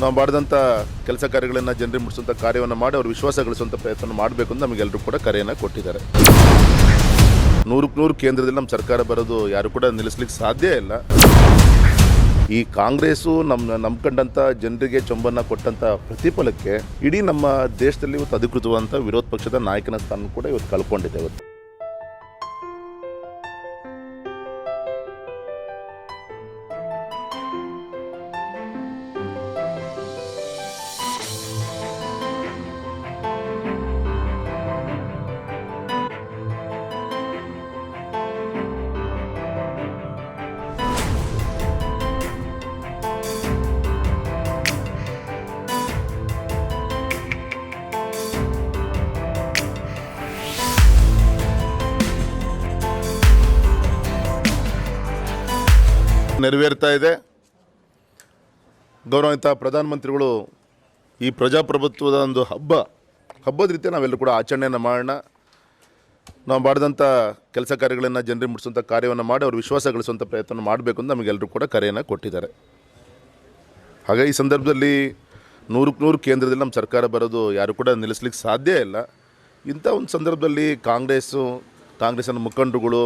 ನಾವು ಮಾಡಿದಂಥ ಕೆಲಸ ಕಾರ್ಯಗಳನ್ನು ಜನರಿಗೆ ಮುಟ್ಟಿಸುವಂಥ ಕಾರ್ಯವನ್ನು ಮಾಡಿ ಅವ್ರ ವಿಶ್ವಾಸ ಗಳಿಸುವಂಥ ಪ್ರಯತ್ನ ಮಾಡಬೇಕು ಅಂತ ನಮಗೆಲ್ಲರೂ ಕೂಡ ಕರೆಯನ್ನು ಕೊಟ್ಟಿದ್ದಾರೆ. ನೂರಕ್ಕೆ ನೂರು ಕೇಂದ್ರದಲ್ಲಿ ನಮ್ಮ ಸರ್ಕಾರ ಬರೋದು ಯಾರು ಕೂಡ ನಿಲ್ಲಿಸ್ಲಿಕ್ಕೆ ಸಾಧ್ಯ ಇಲ್ಲ. ಈ ಕಾಂಗ್ರೆಸ್ಸು ನಮ್ಮ ನಂಬ್ಕೊಂಡಂಥ ಜನರಿಗೆ ಚೊಂಬನ್ನು ಕೊಟ್ಟಂಥ ಪ್ರತಿಫಲಕ್ಕೆ ಇಡೀ ನಮ್ಮ ದೇಶದಲ್ಲಿ ಇವತ್ತು ಅಧಿಕೃತವಾದಂಥ ವಿರೋಧ ಪಕ್ಷದ ನಾಯಕನ ಸ್ಥಾನ ಕೂಡ ಇವತ್ತು ಕಳ್ಕೊಂಡಿದೆ ಇವತ್ತು. ನೆರವೇರ್ತಾ ಇದೆ. ಗೌರವಿತ ಪ್ರಧಾನಮಂತ್ರಿಗಳು, ಈ ಪ್ರಜಾಪ್ರಭುತ್ವದ ಒಂದು ಹಬ್ಬ, ಹಬ್ಬದ ರೀತಿ ನಾವೆಲ್ಲರೂ ಕೂಡ ಆಚರಣೆಯನ್ನು ಮಾಡೋಣ. ನಾವು ಮಾಡಿದಂಥ ಕೆಲಸ ಕಾರ್ಯಗಳನ್ನು ಜನರಿಗೆ ಮುಟ್ಟಿಸುವಂಥ ಕಾರ್ಯವನ್ನು ಮಾಡಿ ಅವ್ರ ವಿಶ್ವಾಸ ಗಳಿಸುವಂಥ ಪ್ರಯತ್ನ ಮಾಡಬೇಕು ಅಂತ ನಮಗೆಲ್ಲರೂ ಕೂಡ ಕರೆಯನ್ನು ಕೊಟ್ಟಿದ್ದಾರೆ. ಹಾಗೆ ಈ ಸಂದರ್ಭದಲ್ಲಿ ನೂರಕ್ಕೆ ನೂರು ಕೇಂದ್ರದಲ್ಲಿ ನಮ್ಮ ಸರ್ಕಾರ ಬರೋದು ಯಾರು ಕೂಡ ನಿಲ್ಲಿಸ್ಲಿಕ್ಕೆ ಸಾಧ್ಯ ಇಲ್ಲ. ಇಂಥ ಒಂದು ಸಂದರ್ಭದಲ್ಲಿ ಕಾಂಗ್ರೆಸ್ಸು, ಕಾಂಗ್ರೆಸ್ಸಿನ ಮುಖಂಡರುಗಳು,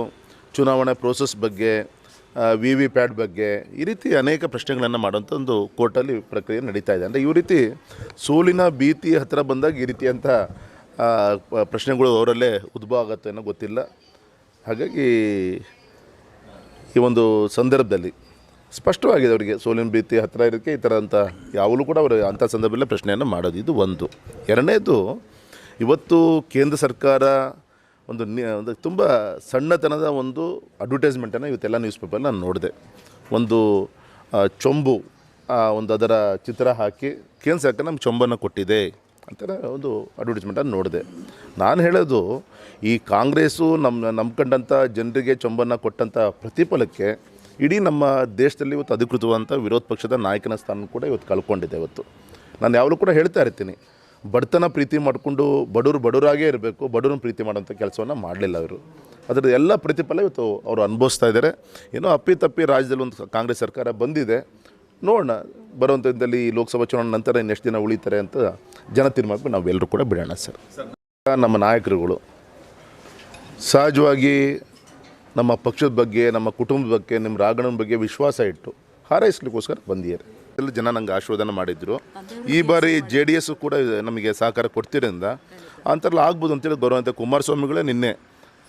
ಚುನಾವಣೆ ಪ್ರೋಸೆಸ್ ಬಗ್ಗೆ ವಿ ವಿ ಪ್ಯಾಟ್ ಬಗ್ಗೆ ಈ ರೀತಿ ಅನೇಕ ಪ್ರಶ್ನೆಗಳನ್ನು ಮಾಡುವಂಥ ಒಂದು ಕೋರ್ಟಲ್ಲಿ ಪ್ರಕ್ರಿಯೆ ನಡೀತಾ ಇದೆ. ಅಂದರೆ ಈ ರೀತಿ ಸೋಲಿನ ಭೀತಿ ಹತ್ತಿರ ಬಂದಾಗ ಈ ರೀತಿಯಂಥ ಪ್ರಶ್ನೆಗಳು ಅವರಲ್ಲೇ ಉದ್ಭವ ಆಗುತ್ತೆ ಅನ್ನೋ ಗೊತ್ತಿಲ್ಲ. ಹಾಗಾಗಿ ಈ ಒಂದು ಸಂದರ್ಭದಲ್ಲಿ ಸ್ಪಷ್ಟವಾಗಿದೆ ಅವರಿಗೆ ಸೋಲಿನ ಭೀತಿ ಹತ್ತಿರ ಇರೋಕ್ಕೆ ಈ ಅಂತ ಯಾವಾಗಲೂ ಕೂಡ ಅವರು ಅಂಥ ಸಂದರ್ಭದಲ್ಲೇ ಪ್ರಶ್ನೆಯನ್ನು ಮಾಡೋದು ಇದು ಒಂದು. ಎರಡನೇದು, ಇವತ್ತು ಕೇಂದ್ರ ಸರ್ಕಾರ ಒಂದು ಒಂದು ತುಂಬ ಸಣ್ಣತನದ ಒಂದು ಅಡ್ವರ್ಟೈಸ್ಮೆಂಟನ್ನು ಇವತ್ತೆಲ್ಲ ನ್ಯೂಸ್ ಪೇಪರ್ ನಾನು ನೋಡಿದೆ. ಒಂದು ಚೊಂಬು ಒಂದು ಅದರ ಚಿತ್ರ ಹಾಕಿ ಕೇಂದ್ರ ಸರ್ಕಾರ ನಮ್ಗೆ ಚೊಂಬನ್ನು ಕೊಟ್ಟಿದೆ ಅಂತ ಒಂದು ಅಡ್ವರ್ಟೈಸ್ಮೆಂಟನ್ನು ನೋಡಿದೆ. ನಾನು ಹೇಳೋದು, ಈ ಕಾಂಗ್ರೆಸ್ಸು ನಮ್ಮ ನಂಬ್ಕೊಂಡಂಥ ಜನರಿಗೆ ಚೊಂಬನ್ನು ಕೊಟ್ಟಂಥ ಪ್ರತಿಫಲಕ್ಕೆ ಇಡೀ ನಮ್ಮ ದೇಶದಲ್ಲಿ ಇವತ್ತು ಅಧಿಕೃತವಾದಂಥ ವಿರೋಧ ಪಕ್ಷದ ನಾಯಕನ ಸ್ಥಾನ ಕೂಡ ಇವತ್ತು ಕಳ್ಕೊಂಡಿದೆ ಇವತ್ತು. ನಾನು ಯಾವಾಗಲೂ ಕೂಡ ಹೇಳ್ತಾ ಇರ್ತೀನಿ ಬಡತನ ಪ್ರೀತಿ ಮಾಡಿಕೊಂಡು ಬಡವರು ಬಡವರಾಗೇ ಇರಬೇಕು, ಬಡವ್ರನ್ನ ಪ್ರೀತಿ ಮಾಡೋಂಥ ಕೆಲಸವನ್ನು ಮಾಡಲಿಲ್ಲ ಅವರು ಅದರ ಎಲ್ಲ ಪ್ರತಿಫಲ ಇವತ್ತು ಅವರು ಅನುಭವಿಸ್ತಾ ಇದ್ದಾರೆ ಏನೋ ಅಪ್ಪಿ ತಪ್ಪಿ ರಾಜ್ಯದಲ್ಲಿ ಒಂದು ಕಾಂಗ್ರೆಸ್ ಸರ್ಕಾರ ಬಂದಿದೆ, ನೋಡೋಣ ಬರುವಂಥದ್ದಲ್ಲಿ ಲೋಕಸಭಾ ಚುನಾವಣೆ ನಂತರ ಇನ್ನೆಷ್ಟು ದಿನ ಉಳಿತಾರೆ ಅಂತ ಜನ ತೀರ್ಮಾನಕ್ಕೆ ನಾವೆಲ್ಲರೂ ಕೂಡ ಬಿಡೋಣ ಸರ್. ನಮ್ಮ ನಾಯಕರುಗಳು, ಸಹಜವಾಗಿ ನಮ್ಮ ಪಕ್ಷದ ಬಗ್ಗೆ, ನಮ್ಮ ಕುಟುಂಬದ ಬಗ್ಗೆ, ನಿಮ್ಮ ರಾಗಣನ ಬಗ್ಗೆ ವಿಶ್ವಾಸ ಇಟ್ಟು ಹಾರೈಸ್ಲಿಕ್ಕೋಸ್ಕರ ಬಂದಿದ್ದಾರೆ. ಎಲ್ಲ ಜನ ನಂಗೆ ಆಶೀರ್ವಾದನ ಮಾಡಿದ್ರು. ಈ ಬಾರಿ ಜೆ ಡಿ ಎಸ್ ಕೂಡ ನಮಗೆ ಸಹಕಾರ ಕೊಡ್ತಿರೋದ್ರಿಂದ ಅಂತೆಲ್ಲ ಆಗ್ಬೋದು ಅಂತೇಳಿ ಗೌರವಂತ ಕುಮಾರಸ್ವಾಮಿಗಳೇ ನಿನ್ನೆ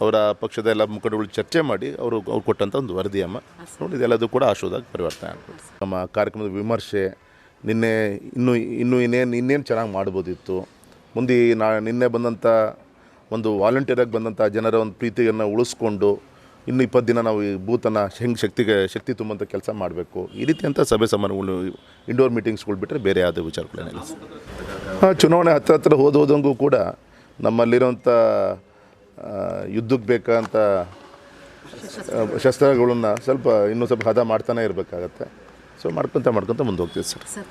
ಅವರ ಪಕ್ಷದ ಎಲ್ಲ ಮುಖಂಡಗಳು ಚರ್ಚೆ ಮಾಡಿ ಅವರು ಅವ್ರು ಕೊಟ್ಟಂಥ ಒಂದು ವರದಿಯಮ್ಮ. ನೋಡಿ, ಇದೆಲ್ಲದೂ ಕೂಡ ಆಶೀರ್ವಾದ ಪರಿವರ್ತನೆ ಆಗ್ಬೋದು. ನಮ್ಮ ಕಾರ್ಯಕ್ರಮದ ವಿಮರ್ಶೆ, ನಿನ್ನೆ ಇನ್ನೂ ಇನ್ನೂ ಇನ್ನೇನು ಇನ್ನೇನು ಚೆನ್ನಾಗಿ ಮಾಡ್ಬೋದಿತ್ತು. ಮುಂದೆ ನಾ, ನಿನ್ನೆ ಬಂದಂಥ ಒಂದು ವಾಲಂಟಿಯರಾಗಿ ಬಂದಂಥ ಜನರ ಒಂದು ಪ್ರೀತಿಯನ್ನು ಉಳಿಸ್ಕೊಂಡು ಇನ್ನು ಇಪ್ಪತ್ತು ದಿನ ನಾವು ಈ ಬೂತನ್ನು ಹೆಂಗೆ ಶಕ್ತಿಗೆ, ಶಕ್ತಿ ತುಂಬುವಂಥ ಕೆಲಸ ಮಾಡಬೇಕು, ಈ ರೀತಿ ಅಂತ ಸಭೆ ಸಮಾರಂಭಗಳು ಇಂಡೋರ್ ಮೀಟಿಂಗ್ಸ್ಗಳು ಬಿಟ್ಟರೆ ಬೇರೆ ಯಾವುದೇ ವಿಚಾರಗಳೇನಿಲ್ಲ ಹಾಂ ಚುನಾವಣೆ ಹತ್ರ ಹತ್ರ ಹೋದ ಹೋದಂಗೂ ಕೂಡ ನಮ್ಮಲ್ಲಿರೋಂಥ ಯುದ್ಧಕ್ಕೆ ಬೇಕಂತ ಶಸ್ತ್ರಗಳನ್ನು ಸ್ವಲ್ಪ ಇನ್ನೂ ಸ್ವಲ್ಪ ಹದ ಮಾಡ್ತಾನೆ ಇರಬೇಕಾಗತ್ತೆ. ಸೊ ಮಾಡ್ಕೊತ ಮಾಡ್ಕೊತ ಮುಂದೆ ಹೋಗ್ತೀವಿ ಸರ್